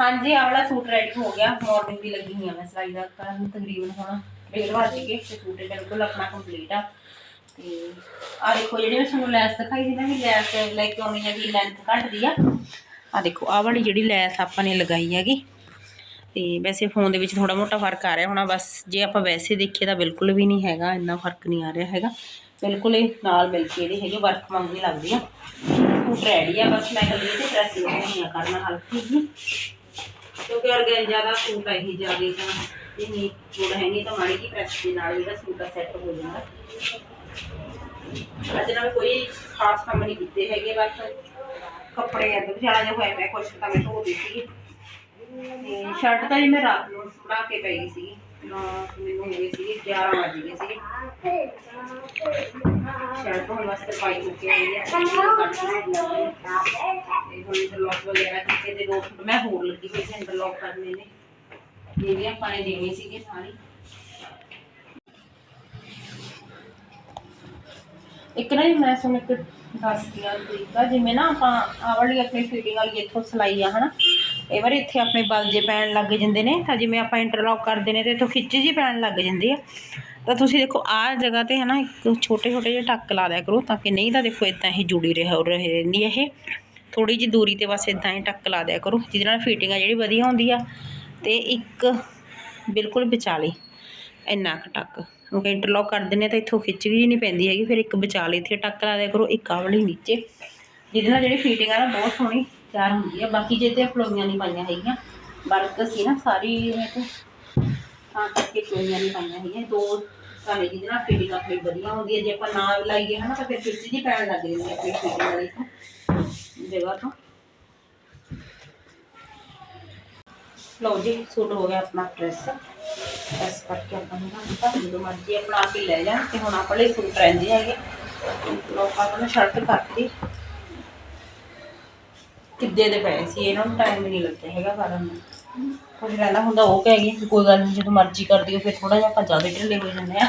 ਹਾਂਜੀ, ਆਹ ਵਾਲਾ ਸੂਟ ਰੈਡੀ ਹੋ ਗਿਆ। ਮਾਰਨਿੰਗ ਦੀ ਲੱਗੀ ਹੋਈ ਆ ਮੈਂ ਸਿਲਾਈ ਦਾ ਕਰਨ ਤਕਰੀਬਨ ਹੁਣ ਡੇਢ ਵੱਜ ਗਏ ਤੇ ਸੂਟ ਬਿਲਕੁਲ ਆਪਣਾ ਕੰਪਲੀਟ ਆ। ਤੇ ਆ ਦੇਖੋ, ਜਿਹੜੀ ਮੈਂ ਤੁਹਾਨੂੰ ਲੈਸ ਦਿਖਾਈ ਸੀ ਨਾ, ਵੀ ਲੈਸ ਲੈ ਕੇ ਆਉਣੀ ਆ ਲੈਂਥ ਘੱਟਦੀ ਆ। ਆ ਦੇਖੋ, ਆਹ ਵਾਲੀ ਜਿਹੜੀ ਲੈਸ ਆਪਾਂ ਨੇ ਲਗਾਈ ਹੈਗੀ, ਤੇ ਵੈਸੇ ਫੋਨ ਦੇ ਵਿੱਚ ਥੋੜਾ ਮੋਟਾ ਫ਼ਰਕ ਆ ਰਿਹਾ ਹੋਣਾ, ਬਸ ਜੇ ਆਪਾਂ ਵੈਸੇ ਦੇਖੀਏ ਤਾਂ ਬਿਲਕੁਲ ਵੀ ਨਹੀਂ ਹੈਗਾ, ਇੰਨਾ ਫ਼ਰਕ ਨਹੀਂ ਆ ਰਿਹਾ ਹੈਗਾ। ਬਿਲਕੁਲ ਹੀ ਨਾਲ ਮਿਲ ਕੇ ਜਿਹੜੀ ਹੈਗੀ ਵਰਕ ਵਾਂਗੂ ਹੀ ਲੱਗਦੀ ਆ। ਸੂਟ ਰੈਡੀ ਆ ਬਸ ਮੈਂ ਕੱਲੀ ਤੇ ਪ੍ਰੈਸ ਨਹੀਂ ਕਰਨਾ ਹਲਕੀ ਜੀ ਕਿਉਂਕਿ ਔਰਗੈਂਜਾ ਦਾ ਸੂਟ ਹੈ ਹੀ ਜ਼ਿਆਦਾ ਤਾਂ ਇਹ ਨਹੀਂ ਜੋੜ ਹੈ ਨਹੀਂ ਤਾਂ ਮਾੜੀ ਜੀ ਪ੍ਰੈਸ ਦੇ ਨਾਲ ਜਿਹੜਾ ਸੂਟ ਆ ਸੈੱਟ ਹੋ ਜਾਂਦਾ ਅੱਜ ਨਾਲ ਕੋਈ ਖਾਸ ਕੰਮ ਨਹੀਂ ਕੀਤੇ ਹੈਗੇ ਬਸ ਕੱਪੜੇ ਅੱਧ ਵਿਚਾਲਾ ਜਿਹਾ ਹੋਇਆ ਮੈਂ ਕੁਛ ਤਾਂ ਮੈਂ ਧੋ ਦਿੱਤੀ ਤੇ ਸ਼ਰਟ ਤਾਂ ਜੀ ਮੈਂ ਰਾਤ ਨੂੰ ਬਣਾ ਕੇ ਪਈ ਸੀ ਨਾ ਮੈਨੂੰ ਹੋ ਗਏ ਸੀ 11 ਵਜ ਗਏ ਸੀ ਸ਼ਰਟ ਹੁਣ ਵਾਸਤੇ ਪਾਈ ਹੋ ਕੇ ਆਈ ਹੈ ਤੇ ਹੁਣ ਇੰਟਰਲੌਕ ਵਗੈਰਾ ਕੀਤੇ ਦੋ ਸੂਟ ਮੈਂ ਹੋਰ ਲੱਗੀ ਹੋਈ ਸੀ ਇੰਟਰਲੌਕ ਕਰਨੇ ਨੇ। ਇਹ ਵੀ ਆਪਾਂ ਨੇ ਦੇਣੀ ਸੀਗੀ ਸਾਰੀ। ਇੱਕ ਨਾ ਜੀ ਮੈਂ ਤੁਹਾਨੂੰ ਇੱਕ ਦੱਸਦੀ ਹਾਂ ਤਰੀਕਾ, ਜਿਵੇਂ ਨਾ ਆਪਾਂ ਆਹ ਵਾਲੀ ਆਪਣੀ ਫਿਟਿੰਗ ਵਾਲੀ ਇੱਥੋਂ ਸਿਲਾਈ ਆ, ਹਨਾ। ਇਹ ਵਾਰੀ ਇੱਥੇ ਆਪਣੇ ਬਲ ਜੇ ਪੈਣ ਲੱਗ ਜਾਂਦੇ ਨੇ, ਤਾਂ ਜਿਵੇਂ ਆਪਾਂ ਇੰਟਰਲੌਕ ਕਰਦੇ ਨੇ ਤੇ ਇੱਥੋਂ ਖਿੱਚ ਜੀ ਪੈਣ ਲੱਗ ਜਾਂਦੀ ਆ। ਤਾਂ ਤੁਸੀਂ ਦੇਖੋ, ਆਹ ਜਗ੍ਹਾ ਤੇ ਹਨਾ, ਇੱਕ ਛੋਟੇ ਛੋਟੇ ਜਿਹੇ ਟੱਕ ਲਾ ਦਿਆ ਕਰੋ, ਤਾਂ ਕਿ ਨਹੀਂ ਤਾਂ ਦੇਖੋ ਇਦਾਂ ਹੀ ਜੁੜੀ ਰਹੇ ਰਹੇ ਰਹਿੰਦੀ ਆ ਇਹ। ਥੋੜੀ ਜਿਹੀ ਦੂਰੀ ਤੇ ਬਸ ਇਦਾਂ ਹੀ ਟੱਕ ਲਾ ਦਿਆ ਕਰੋ, ਜਿਹਦੇ ਨਾਲ ਫਿਟਿੰਗ ਆ ਜਿਹੜੀ ਵਧੀਆ ਹੁੰਦੀ ਆ। ਤੇ ਇੱਕ ਬਿਲਕੁਲ ਵਿਚਾਲੇ, ਇੰਨਾ ਕੁ ਟੱਕ ਇੰਟਰਲੌਕ ਕਰ ਦਿੰਦੇ ਤਾਂ ਇੱਥੋਂ ਖਿੱਚ ਵੀ ਨਹੀਂ ਪੈਂਦੀ ਹੈਗੀ, ਫਿਰ ਇੱਕ ਵਿਚਾਲੇ ਇੱਥੇ ਟੱਕ ਲਾ ਦਿਆ ਕਰੋ, ਇੱਕ ਆਹ ਵਾਲੀ ਨੀਚੇ। ਜਿਹਦੇ ਨਾਲ ਜਿਹੜੀ ਫਿਟਿੰਗ ਆ ਨਾ ਬਹੁਤ ਸੋਹਣੀ ਤਿਆਰ ਹੁੰਦੀ ਆ। ਬਾਕੀ ਜੇ ਤੇ ਫਲੋਈਆਂ ਨਹੀਂ ਪਾਈਆਂ ਹੈਗੀਆਂ, ਵਰਕ ਸੀ ਨਾ, ਸਾਰੀ ਇਹ ਤੇ ਤਾਂ ਕਰਕੇ ਫਲੋਈਆਂ ਨਹੀਂ ਪਾਈਆਂ ਹੈਗੀਆਂ। ਦੋ ਸਾਲੇ ਜਿਹਦੇ ਨਾਲ ਫਿਟਿੰਗ ਆਪਣੀ ਵਧੀਆ ਹੁੰਦੀ ਹੈ ਜੇ ਆਪਾਂ ਨਾ ਲਾਈਏ ਹਨਾ, ਤਾਂ ਫਿਰ ਖਿੱਚ ਜੀ ਪੈਣ ਲੱਗ ਜਾਂਦੀ ਹੈ ਆਪਣੀ ਫਿਟਿੰਗ ਵਾਲੀ ਤੋਂ। ਜਗ੍ਹਾ ਤੋਂ। ਲਓ ਜੀ, ਸੂਟ ਹੋ ਗਿਆ ਆਪਣਾ ਡਰੈਸ ਇਸ ਕਰਕੇ ਆਪਾਂ ਨੂੰ ਨਾ ਜਦੋਂ ਮਰਜ਼ੀ ਆਪਣਾ ਕੇ ਲੈ ਜਾਣ ਤੇ ਹੁਣ ਆਪਣੇ ਸੂਟ ਰਹਿੰਦੇ ਹੈਗੇ। ਲੋਕਾਂ ਨੂੰ ਸ਼ਰਟ ਕਰਤੀ। ਕਿੱਦੇ ਦੇ ਪਏ ਸੀ, ਇਹਨਾਂ ਨੂੰ ਟਾਈਮ ਨਹੀਂ ਲੱਗਿਆ ਹੈਗਾ ਕਰਨ ਨੂੰ। ਕੁਝ ਰਹਿੰਦਾ ਹੁੰਦਾ ਉਹ ਕਹਿ ਗਈ, ਕੋਈ ਗੱਲ ਨਹੀਂ ਜਦੋਂ ਮਰਜ਼ੀ ਕਰ ਦਿਓ, ਫਿਰ ਥੋੜਾ ਜਿਹਾ ਆਪਾਂ ਜ਼ਿਆਦਾ ਢਿੱਲੇ ਹੋ ਜਾਂਦੇ ਆ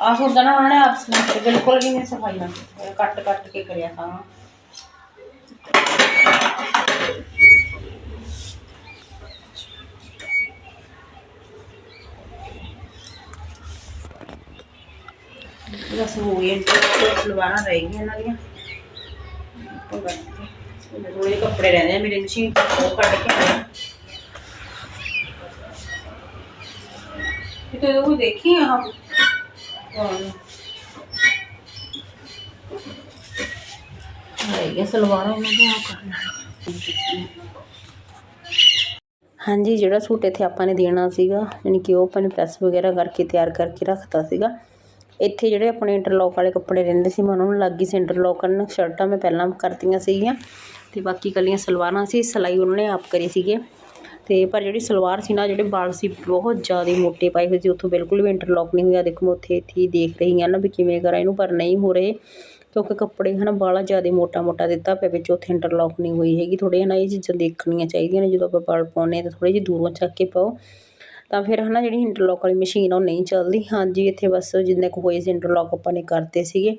ਆਹ ਹੁੰਦਾ ਨਾ ਉਹਨਾਂ ਨੇ ਆਪ ਸਮਝ ਬਿਲਕੁਲ ਵੀ ਨਹੀਂ ਸਫ਼ਾਈ ਨਾਲ ਕੱਟ ਕੱਟ ਕੇ ਕਰਿਆ ਤਾਂ। ਬਸ ਹੋ ਗਏ ਸਲਵਾਰਾਂ ਰਹਿ ਗਈਆਂ ਇਹਨਾਂ ਦੀਆਂ। ਥੋੜੇ ਕੱਪੜੇ ਰਹਿੰਦੇ ਆ, ਮੇਰੇ ਮਸ਼ੀਨ ਉਹ ਕੱਢ ਕੇ ਆਇਆ ਕਿਤੇ ਉਹ ਦੇਖੀ ਆ ਹਾਂ। ਸਲਵਾਰਾਂ ਉਹਨਾਂ ਦੀਆਂ ਉਹ ਕਰਨਾ ਹਾਂਜੀ, ਜਿਹੜਾ ਸੂਟ ਇੱਥੇ ਆਪਾਂ ਨੇ ਦੇਣਾ ਸੀਗਾ, ਯਾਨੀ ਕਿ ਉਹ ਆਪਾਂ ਨੇ ਪ੍ਰੈਸ ਵਗੈਰਾ ਕਰਕੇ ਤਿਆਰ ਕਰਕੇ ਰੱਖਤਾ ਸੀਗਾ। ਇੱਥੇ ਜਿਹੜੇ ਆਪਣੇ ਇੰਟਰਲੋਕ ਵਾਲੇ ਕੱਪੜੇ ਰਹਿੰਦੇ ਸੀ, ਮੈਂ ਉਹਨਾਂ ਨੂੰ ਲੱਗ ਗਈ ਸੀ ਇੰਟਰਲੋਕ ਕਰਨ। ਸ਼ਰਟਾਂ ਮੈਂ ਪਹਿਲਾਂ ਕਰਤੀਆਂ ਸੀਗੀਆਂ ਅਤੇ ਬਾਕੀ ਇਕੱਲੀਆਂ ਸਲਵਾਰਾਂ ਸੀ, ਸਿਲਾਈ ਉਹਨਾਂ ਨੇ ਆਪ ਕਰੀ ਸੀਗੇ। ਅਤੇ ਪਰ ਜਿਹੜੀ ਸਲਵਾਰ ਸੀ ਨਾ, ਜਿਹੜੇ ਵਾਲ ਸੀ ਬਹੁਤ ਜ਼ਿਆਦਾ ਮੋਟੇ ਪਾਏ ਹੋਏ ਸੀ। ਉੱਥੋਂ ਬਿਲਕੁਲ ਵੀ ਇੰਟਰਲੋਕ ਨਹੀਂ ਹੋਇਆ। ਦੇਖੋ, ਮੈਂ ਉੱਥੇ ਇੱਥੇ ਹੀ ਦੇਖ ਰਹੀ ਹਾਂ ਨਾ ਵੀ ਕਿਵੇਂ ਕਰਾਂ ਇਹਨੂੰ, ਪਰ ਨਹੀਂ ਹੋ ਰਹੇ। ਕਿਉਂਕਿ ਕੱਪੜੇ ਹਨਾ ਬਾਲਾ ਜ਼ਿਆਦਾ ਮੋਟਾ ਮੋਟਾ ਦਿੱਤਾ ਪਿਆ, ਵਿੱਚ ਉੱਥੇ ਇੰਟਰਲੋਕ ਨਹੀਂ ਹੋਈ ਹੈਗੀ। ਥੋੜੇ ਹਨਾ, ਇਹ ਚੀਜ਼ਾਂ ਦੇਖਣੀਆਂ ਚਾਹੀਦੀਆਂ ਨੇ। ਜਦੋਂ ਆਪਾਂ ਵਾਲ ਪਾਉਂਦੇ ਹਾਂ, ਤਾਂ ਥੋੜ੍ਹੇ ਜਿਹੀ ਦੂਰੋਂ ਚੱਕ ਕੇ ਪਾਓ। ਤਾਂ ਫਿਰ ਹਨਾ ਜਿਹੜੀ ਇੰਟਰਲੌਕ ਵਾਲੀ ਮਸ਼ੀਨ ਆ ਉਹ ਨਹੀਂ ਚੱਲਦੀ। ਹਾਂਜੀ ਇੱਥੇ ਬਸ ਜਿੰਨੇ ਕੁ ਹੋਏ ਸੀ ਇੰਟਰਲੌਕ ਆਪਾਂ ਨੇ ਕਰਤੇ ਸੀਗੇ।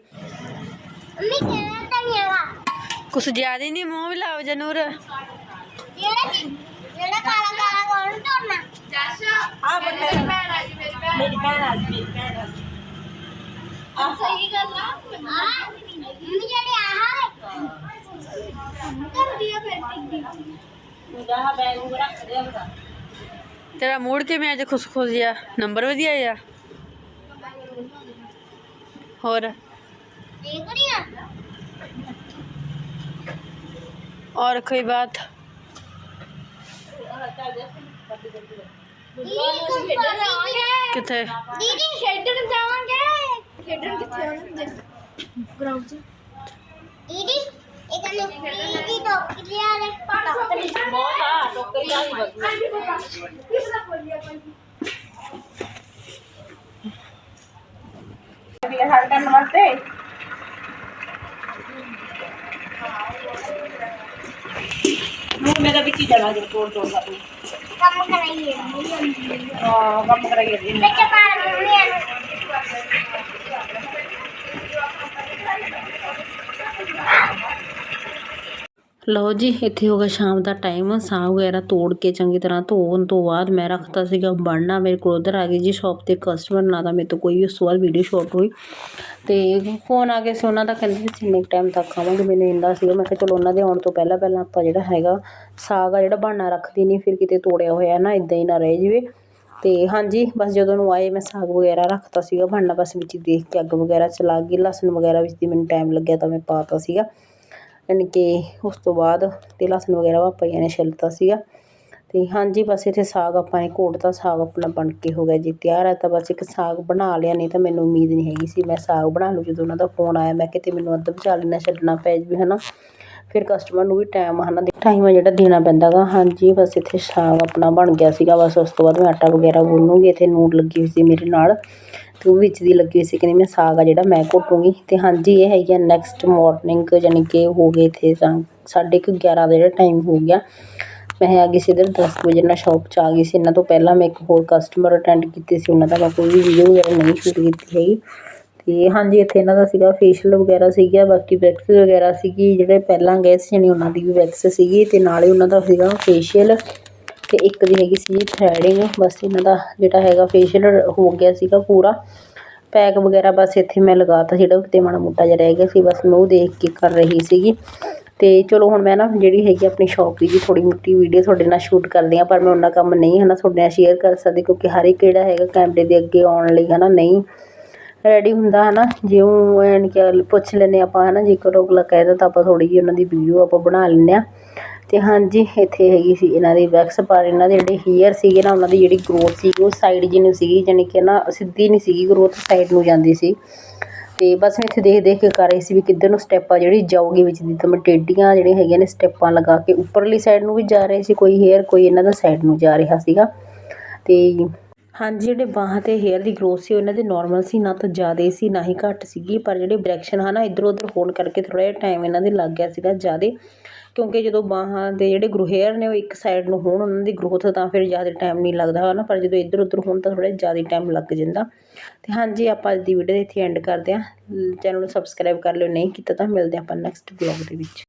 ਮੰਮੀ ਕਿਹੜਾ ਧਨੀਆ ਕੁਛ ਜ਼ਿਆਦਾ ਹੀ ਨਹੀਂ ਮੂੰਹ ਵੀ ਲਾਓ ਜਨੂਰ। ਜਿਹੜਾ ਜਿਹੜਾ ਕਾਲਾ ਕਾਲਾ ਕੌਣ ਤੋੜਨਾ ਜੱਸ ਆ ਬੰਦੇ ਮੇਰੀ ਭੈਣ ਆ ਜੀ ਮੇਰੀ ਭੈਣ ਮੇਰੀ ਭੈਣ ਆ ਗਈ, ਮੇਰੀ ਭੈਣ ਆ ਗਈ। ਆ ਸਹੀ ਗੱਲ ਆ। ਆ ਮੰਮੀ ਜਿਹੜੇ ਆਹ ਕਰਦੀ ਆ ਫਿਰ ਟਿੱਡੀ ਤੂੰ ਜਾ ਬੈਗ ਨੂੰ ਰੱਖ ਦੇ ਆਪਣਾ ਤੇਰਾ ਮੂਡ ਕਿਵੇਂ ਅੱਜ ਖੁਸ਼ ਖੁਸ਼ ਜਿਹਾ ਨੰਬਰ ਵਧੀਆ ਆ ਹੋਰ ਦੇਖ ਰਹੀ ਆ और कोई बात ਦੀਦੀ ਖੇਡਣ ਜਾਵਾਂਗੇ कितने ਦੀਦੀ ਖੇਡਣ ਜਾਵਾਂਗੇ ਖੇਡਣ ਕਿੱਥੇ ਆਉਂਦੇ ਗਰਾਊਂਡ 'ਚ ਦੀਦੀ ਇਹ ਤਾਂ ਦੀਦੀ ਟੋਕਰੀ ਵਾਲੇ ਟੋਕਰੀ ਬਹੁਤ ਆ ਟੋਕਰੀ ਆ ਹੀ ਬਸ ਵੀ ਹਰ ਟਾਈਮ ਵਾਸਤੇ ਨੂੰ ਮੇਰਾ ਵੀ ਕੀ ਜਗਾ ਦੇ ਤੋੜ ਤੋੜ ਦਾ ਤੂੰ ਕੰਮ ਕਰਾਈਏ ਆ ਕੰਮ ਕਰਾਈਏ ਜੀ ਬੱਚਾ ਪਾਰ ਮੰਮੀ ਆ ਲਓ ਜੀ, ਇੱਥੇ ਹੋ ਗਿਆ ਸ਼ਾਮ ਦਾ ਟਾਈਮ ਸਾਗ ਵਗੈਰਾ ਤੋੜ ਕੇ ਚੰਗੀ ਤਰ੍ਹਾਂ ਧੋਣ ਤੋਂ ਬਾਅਦ ਮੈਂ ਰੱਖਤਾ ਸੀਗਾ ਬਣਨਾ। ਮੇਰੇ ਕੋਲ ਉਧਰ ਆ ਗਈ ਜੀ ਸ਼ਾਪ ਤੇ ਕਸਟਮਰ ਨਾ ਤਾਂ ਮੇਰੇ ਤੋਂ ਕੋਈ ਉਸ ਤੋਂ ਬਾਅਦ ਵੀਡੀਓ ਸ਼ਾਟ ਹੋਈ। ਤੇ ਫੋਨ ਆ ਗਿਆ ਸੀ ਉਹਨਾਂ ਦਾ, ਕਹਿੰਦੇ ਸੀ ਇੰਨੇ ਟਾਈਮ ਤੱਕ ਆਵਾਂਗੇ ਮੈਨੂੰ ਇੰਦਾ ਸੀਗਾ, ਮੈਂ ਕਿਹਾ ਚਲੋ ਉਹਨਾਂ ਦੇ ਆਉਣ ਤੋਂ ਪਹਿਲਾਂ ਪਹਿਲਾਂ ਆਪਾਂ ਜਿਹੜਾ ਹੈਗਾ ਸਾਗ ਆ ਜਿਹੜਾ ਬਣਨਾ ਰੱਖਦੀ ਨਹੀਂ, ਫਿਰ ਕਿਤੇ ਤੋੜਿਆ ਹੋਇਆ ਨਾ ਇਦਾਂ ਹੀ ਨਾ ਰਹਿ ਜਾਵੇ। ਤੇ ਹਾਂਜੀ, ਬਸ ਜਦੋਂ ਨੂੰ ਆਏ, ਮੈਂ ਸਾਗ ਵਗੈਰਾ ਰੱਖਤਾ ਸੀਗਾ ਬਣਨਾ। ਬਸ ਵਿੱਚ ਹੀ ਦੇਖ ਕੇ ਅੱਗ ਵਗੈਰਾ ਚਲਾ ਗਈ, ਲਸਣ ਵਗੈਰਾ ਵਿੱਚ ਦੀ ਮੈਨੂੰ ਟਾਈਮ ਲੱਗਿਆ ਤਾਂ ਮੈਂ ਪਾਤਾ ਸੀਗਾ। ਯਾਨੀ ਕਿ ਉਸ ਤੋਂ ਬਾਅਦ ਅਤੇ ਲਸਣ ਵਗੈਰਾ ਪਾਪਾ ਜੀ ਨੇ ਛਿੱਲਤਾ ਸੀਗਾ। ਅਤੇ ਹਾਂਜੀ, ਬਸ ਇੱਥੇ ਸਾਗ ਆਪਾਂ ਨੇ ਘੋਟਤਾ ਸਾਗ ਆਪਣਾ ਬਣ ਕੇ ਹੋ ਗਿਆ ਜੀ, ਤਿਆਰ ਹੈ ਤਾਂ ਬਸ ਇੱਕ ਸਾਗ ਬਣਾ ਲਿਆ, ਨਹੀਂ ਤਾਂ ਮੈਨੂੰ ਉਮੀਦ ਨਹੀਂ ਹੈਗੀ ਸੀ ਮੈਂ ਸਾਗ ਬਣਾ ਲੂ ਜਦੋਂ ਉਹਨਾਂ ਦਾ ਫੋਨ ਆਇਆ। ਮੈਂ ਕਿਤੇ ਮੈਨੂੰ ਅੱਧ ਵਿਚਾਲੇ ਨਾ ਛੱਡਣਾ ਪੈ ਜਾਵੇ ਹੈ ਨਾ ਫਿਰ ਕਸਟਮਰ ਨੂੰ ਵੀ ਟਾਈਮ ਹਨਾ। ਟਾਈਮ ਆ ਜਿਹੜਾ ਦੇਣਾ ਪੈਂਦਾ ਗਾ। ਹਾਂਜੀ, ਬਸ ਇੱਥੇ ਸਾਗ ਆਪਣਾ ਬਣ ਗਿਆ ਸੀਗਾ। ਬਸ ਉਸ ਤੋਂ ਬਾਅਦ ਮੈਂ ਆਟਾ ਵਗੈਰਾ ਗੁੰਨੂਗੀ ਇੱਥੇ ਨੂਰ ਲੱਗੀ ਹੋਈ ਸੀ ਮੇਰੇ ਨਾਲ। ਤੇ ਉਹ ਵਿੱਚ ਦੀ ਲੱਗੀ ਹੋਈ ਸੀ ਕਹਿੰਦੀ ਮੈਂ ਸਾਗ ਆ ਜਿਹੜਾ ਮੈਂ ਘੋਟੂੰਗੀ। ਅਤੇ ਹਾਂਜੀ, ਇਹ ਹੈਗੀ ਆ ਨੈਕਸਟ ਮੋਰਨਿੰਗ ਯਾਨੀ ਕਿ ਹੋ ਗਏ ਇੱਥੇ ਤਾਂ ਸਾਢੇ ਕੁ 11 ਦਾ ਜਿਹੜਾ ਟਾਈਮ ਹੋ ਗਿਆ। ਮੈਂ ਆ ਗਈ ਸੀ ਇੱਧਰ ਦਸ ਕੁ ਵਜੇ ਨਾਲ ਸ਼ੋਪ 'ਚ ਆ ਗਈ ਸੀ। ਇਹਨਾਂ ਤੋਂ ਪਹਿਲਾਂ ਮੈਂ ਇੱਕ ਹੋਰ ਕਸਟਮਰ ਅਟੈਂਡ ਕੀਤੇ ਸੀ, ਉਹਨਾਂ ਦਾ ਮੈਂ ਕੋਈ ਵੀ ਵੀਡੀਓ ਵਗੈਰਾ ਨਹੀਂ ਸ਼ੂਟ ਕੀਤੀ ਹੈਗੀ। ਅਤੇ ਹਾਂਜੀ, ਇੱਥੇ ਇਹਨਾਂ ਦਾ ਸੀਗਾ ਫੇਸ਼ੀਅਲ ਵਗੈਰਾ ਸੀਗਾ, ਬਾਕੀ ਵੈਕਸ ਵਗੈਰਾ ਸੀਗੀ। ਜਿਹੜੇ ਪਹਿਲਾਂ ਗਏ ਸੀ ਯਾਨੀ ਉਹਨਾਂ ਦੀ ਵੀ ਵੈਕਸ ਸੀਗੀ ਤੇ ਨਾਲੇ ਉਹਨਾਂ ਦਾ ਸੀਗਾ ਫੇਸ਼ੀਅਲ ਤੇ ਇੱਕ ਦੀ ਹੈਗੀ ਸੀ ਥਰੈਡਿੰਗ ਬਸ ਇਹਨਾਂ ਦਾ ਜਿਹੜਾ ਹੈਗਾ ਫੇਸ਼ੀਅਲ ਹੋ ਗਿਆ ਸੀਗਾ ਪੂਰਾ। ਪੈਕ ਵਗੈਰਾ ਬਸ ਇੱਥੇ ਮੈਂ ਲਗਾਤਾ ਜਿਹੜਾ ਕਿਤੇ ਮਾੜਾ ਮੋਟਾ ਜਿਹਾ ਰਹਿ ਗਿਆ ਸੀ, ਬਸ ਮੈਂ ਉਹ ਦੇਖ ਕੇ ਕਰ ਰਹੀ ਸੀਗੀ। ਤੇ ਚਲੋ ਹੁਣ ਮੈਂ ਨਾ ਜਿਹੜੀ ਹੈਗੀ ਆਪਣੀ ਸ਼ੌਪ ਦੀ ਜੀ ਥੋੜੀ ਮੋਟੀ ਵੀਡੀਓ ਤੁਹਾਡੇ ਨਾਲ ਸ਼ੂਟ ਕਰਦੀ ਆ, ਪਰ ਮੈਂ ਉਹਨਾਂ ਕੰਮ ਨਹੀਂ ਹੈ ਨਾ ਤੁਹਾਡੇ ਨਾਲ ਸ਼ੇਅਰ ਕਰ ਸਕਦੀ, ਕਿਉਂਕਿ ਹਰ ਇੱਕ ਜਿਹੜਾ ਹੈਗਾ ਕੈਮਰੇ ਦੇ ਅੱਗੇ ਆਉਣ ਲਈ ਹੈ ਨਾ ਨਹੀਂ ਰੈਡੀ ਹੁੰਦਾ ਹੈ ਨਾ ਜਿਉਂ ਐਨ ਕਿ ਪੁੱਛ ਲੈਂਦੇ ਆਪਾਂ ਹੈ ਨਾ ਜੇਕਰ ਅਗਲਾ ਕਹਿ ਦਿੰਦਾ ਤਾਂ ਆਪਾਂ ਥੋੜੀ ਜਿਹੀ ਉਹਨਾਂ ਦੀ ਵੀਡੀਓ ਆਪਾਂ ਬਣਾ ਲੈਂਦੇ ਆ। ਅਤੇ ਹਾਂਜੀ, ਇੱਥੇ ਹੈਗੀ ਸੀ ਇਹਨਾਂ ਦੀ ਵੈਕਸ ਪਰ ਇਹਨਾਂ ਦੇ ਜਿਹੜੇ ਹੇਅਰ ਸੀਗੇ ਨਾ, ਉਹਨਾਂ ਦੀ ਜਿਹੜੀ ਗਰੋਥ ਸੀਗੀ ਉਹ ਸਾਈਡ ਜੀ ਨੂੰ ਸੀਗੀ, ਜਾਣੀ ਕਿ ਨਾ ਸਿੱਧੀ ਨਹੀਂ ਸੀਗੀ ਗਰੋਥ ਸਾਈਡ ਨੂੰ ਜਾਂਦੀ ਸੀ। ਅਤੇ ਬਸ ਮੈਂ ਇੱਥੇ ਦੇਖ ਦੇਖ ਕੇ ਕਰ ਰਹੀ ਸੀ ਵੀ ਕਿੱਧਰ ਨੂੰ ਸਟੈਪ ਆ ਜਿਹੜੀ ਜਾਊਗੀ ਵਿੱਚ ਦੀ, ਤਾਂ ਮੈਂ ਟੇਡੀਆਂ ਜਿਹੜੀਆਂ ਹੈਗੀਆਂ ਨੇ ਸਟੈਪਾਂ ਲਗਾ ਕੇ ਉੱਪਰਲੀ ਸਾਈਡ ਨੂੰ ਵੀ ਜਾ ਰਹੇ ਸੀ, ਕੋਈ ਹੇਅਰ ਕੋਈ ਇਹਨਾਂ ਦਾ ਸਾਈਡ ਨੂੰ ਜਾ ਰਿਹਾ ਸੀਗਾ। ਅਤੇ ਹਾਂਜੀ, ਜਿਹੜੇ ਬਾਹਾਂ ਤੇ ਹੇਅਰ ਦੀ ਗਰੋਥ ਸੀ ਉਹਨਾਂ ਦੇ ਨਾਰਮਲ ਸੀ, ਨਾ ਤਾਂ ਜ਼ਿਆਦਾ ਸੀ, ਨਾ ਹੀ ਘੱਟ ਸੀਗੀ, ਪਰ ਜਿਹੜੇ ਡਾਇਰੈਕਸ਼ਨ ਹਨਾ ਇੱਧਰ ਉੱਧਰ ਹੋਣ ਕਰਕੇ ਥੋੜ੍ਹਾ ਜਿਹਾ ਟਾਈਮ ਇਹਨਾਂ ਦੇ ਲੱਗ ਗਿਆ ਸੀਗਾ ਜ਼ਿਆਦਾ। ਕਿਉਂਕਿ ਜਦੋਂ ਬਾਹਾਂ ਦੇ ਜਿਹੜੇ ਗਰੋਹੇਅਰ ਨੇ ਉਹ ਇੱਕ ਸਾਈਡ ਨੂੰ ਹੋਣ, ਉਹਨਾਂ ਦੀ ਗਰੋਥ ਤਾਂ ਫਿਰ ਜ਼ਿਆਦਾ ਟਾਈਮ ਨਹੀਂ ਲੱਗਦਾ ਹੈ ਨਾ ਪਰ ਜਦੋਂ ਇੱਧਰ ਉੱਧਰ ਹੋਣ ਤਾਂ ਥੋੜ੍ਹਾ ਜ਼ਿਆਦਾ ਟਾਈਮ ਲੱਗ ਜਾਂਦਾ। ਅਤੇ ਹਾਂਜੀ, ਆਪਾਂ ਅੱਜ ਦੀ ਵੀਡੀਓ ਇੱਥੇ ਐਂਡ ਕਰਦੇ ਹਾਂ। ਚੈਨਲ ਨੂੰ ਸਬਸਕ੍ਰਾਈਬ ਕਰ ਲਿਓ, ਨਹੀਂ ਕੀਤਾ ਤਾਂ ਮਿਲਦੇ ਆਪਾਂ ਨੈਕਸਟ ਵਲੌਗ ਦੇ ਵਿੱਚ।